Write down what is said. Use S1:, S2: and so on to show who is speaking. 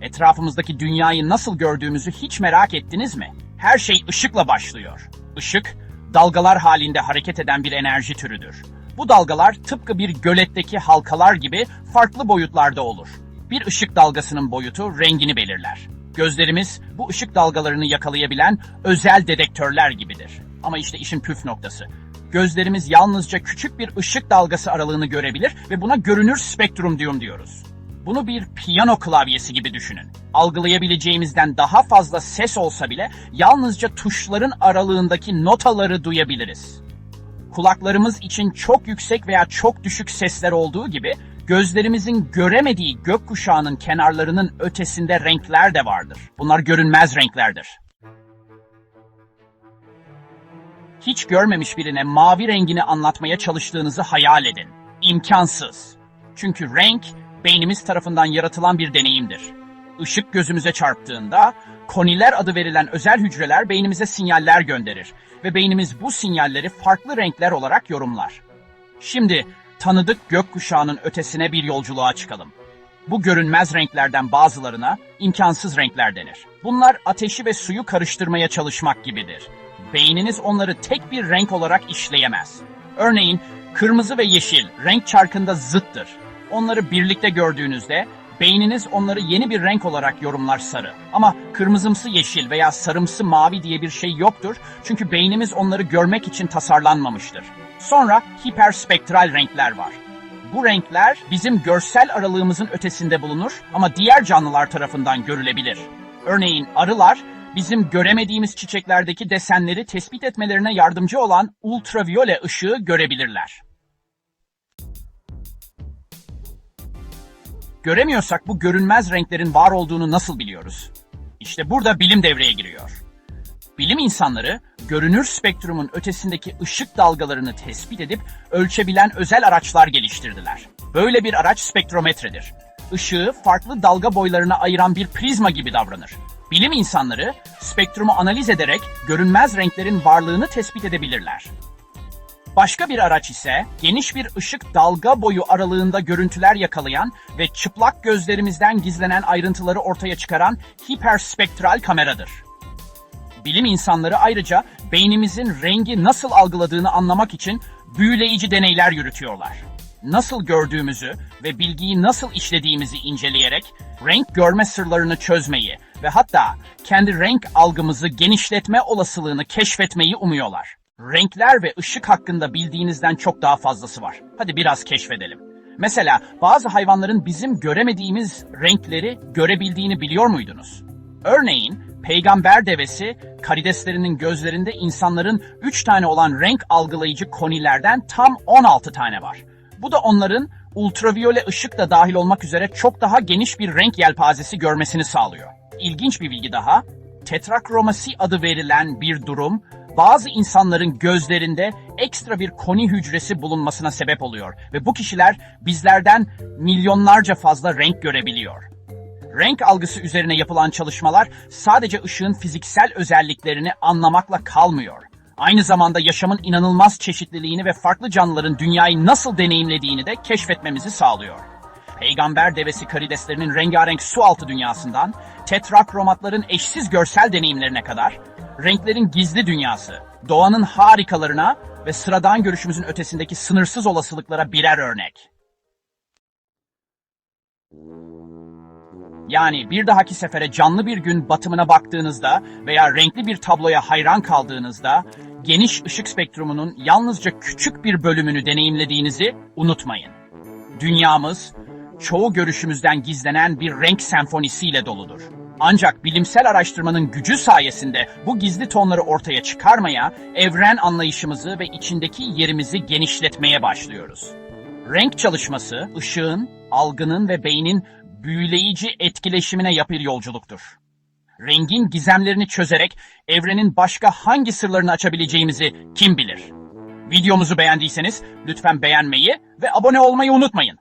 S1: Etrafımızdaki dünyayı nasıl gördüğümüzü hiç merak ettiniz mi? Her şey ışıkla başlıyor. Işık, dalgalar halinde hareket eden bir enerji türüdür. Bu dalgalar tıpkı bir göletteki halkalar gibi farklı boyutlarda olur. Bir ışık dalgasının boyutu rengini belirler. Gözlerimiz bu ışık dalgalarını yakalayabilen özel dedektörler gibidir. Ama işte işin püf noktası. Gözlerimiz yalnızca küçük bir ışık dalgası aralığını görebilir ve buna görünür spektrum diyum diyoruz. Bunu bir piyano klavyesi gibi düşünün. Algılayabileceğimizden daha fazla ses olsa bile yalnızca tuşların aralığındaki notaları duyabiliriz. Kulaklarımız için çok yüksek veya çok düşük sesler olduğu gibi gözlerimizin göremediği gökkuşağının kenarlarının ötesinde renkler de vardır. Bunlar görünmez renklerdir. Hiç görmemiş birine mavi rengini anlatmaya çalıştığınızı hayal edin. İmkansız. Çünkü renk beynimiz tarafından yaratılan bir deneyimdir. Işık gözümüze çarptığında koniler adı verilen özel hücreler beynimize sinyaller gönderir ve beynimiz bu sinyalleri farklı renkler olarak yorumlar. Şimdi tanıdık gökkuşağının ötesine bir yolculuğa çıkalım. Bu görünmez renklerden bazılarına imkansız renkler denir. Bunlar ateşi ve suyu karıştırmaya çalışmak gibidir. Beyniniz onları tek bir renk olarak işleyemez. Örneğin kırmızı ve yeşil renk çarkında zıttır. Onları birlikte gördüğünüzde beyniniz onları yeni bir renk olarak yorumlar sarı. Ama kırmızımsı yeşil veya sarımsı mavi diye bir şey yoktur çünkü beynimiz onları görmek için tasarlanmamıştır. Sonra hiperspektral renkler var. Bu renkler bizim görsel aralığımızın ötesinde bulunur ama diğer canlılar tarafından görülebilir. Örneğin arılar bizim göremediğimiz çiçeklerdeki desenleri tespit etmelerine yardımcı olan ultraviyole ışığı görebilirler. Göremiyorsak bu görünmez renklerin var olduğunu nasıl biliyoruz? İşte burada bilim devreye giriyor. Bilim insanları görünür spektrumun ötesindeki ışık dalgalarını tespit edip ölçebilen özel araçlar geliştirdiler. Böyle bir araç spektrometredir. Işığı farklı dalga boylarına ayıran bir prizma gibi davranır. Bilim insanları spektrumu analiz ederek görünmez renklerin varlığını tespit edebilirler. Başka bir araç ise geniş bir ışık dalga boyu aralığında görüntüler yakalayan ve çıplak gözlerimizden gizlenen ayrıntıları ortaya çıkaran hiperspektral kameradır. Bilim insanları ayrıca beynimizin rengi nasıl algıladığını anlamak için büyüleyici deneyler yürütüyorlar. Nasıl gördüğümüzü ve bilgiyi nasıl işlediğimizi inceleyerek renk görme sırlarını çözmeyi ve hatta kendi renk algımızı genişletme olasılığını keşfetmeyi umuyorlar. Renkler ve ışık hakkında bildiğinizden çok daha fazlası var. Hadi biraz keşfedelim. Mesela bazı hayvanların bizim göremediğimiz renkleri görebildiğini biliyor muydunuz? Örneğin peygamber devesi karideslerinin gözlerinde insanların 3 tane olan renk algılayıcı konilerden tam 16 tane var. Bu da onların ultraviyole ışık da dahil olmak üzere çok daha geniş bir renk yelpazesi görmesini sağlıyor. İlginç bir bilgi daha, tetrakromasi adı verilen bir durum bazı insanların gözlerinde ekstra bir koni hücresi bulunmasına sebep oluyor ve bu kişiler bizlerden milyonlarca fazla renk görebiliyor. Renk algısı üzerine yapılan çalışmalar sadece ışığın fiziksel özelliklerini anlamakla kalmıyor. Aynı zamanda yaşamın inanılmaz çeşitliliğini ve farklı canlıların dünyayı nasıl deneyimlediğini de keşfetmemizi sağlıyor. Peygamber devesi karideslerinin rengarenk su altı dünyasından, tetrakromatların eşsiz görsel deneyimlerine kadar, renklerin gizli dünyası, doğanın harikalarına ve sıradan görüşümüzün ötesindeki sınırsız olasılıklara birer örnek. Yani bir dahaki sefere canlı bir gün batımına baktığınızda veya renkli bir tabloya hayran kaldığınızda geniş ışık spektrumunun yalnızca küçük bir bölümünü deneyimlediğinizi unutmayın. Dünyamız çoğu görüşümüzden gizlenen bir renk senfonisiyle doludur. Ancak bilimsel araştırmanın gücü sayesinde bu gizli tonları ortaya çıkarmaya, evren anlayışımızı ve içindeki yerimizi genişletmeye başlıyoruz. Renk çalışması, ışığın, algının ve beynin büyüleyici etkileşimine yapır yolculuktur. Rengin gizemlerini çözerek evrenin başka hangi sırlarını açabileceğimizi kim bilir? Videomuzu beğendiyseniz lütfen beğenmeyi ve abone olmayı unutmayın.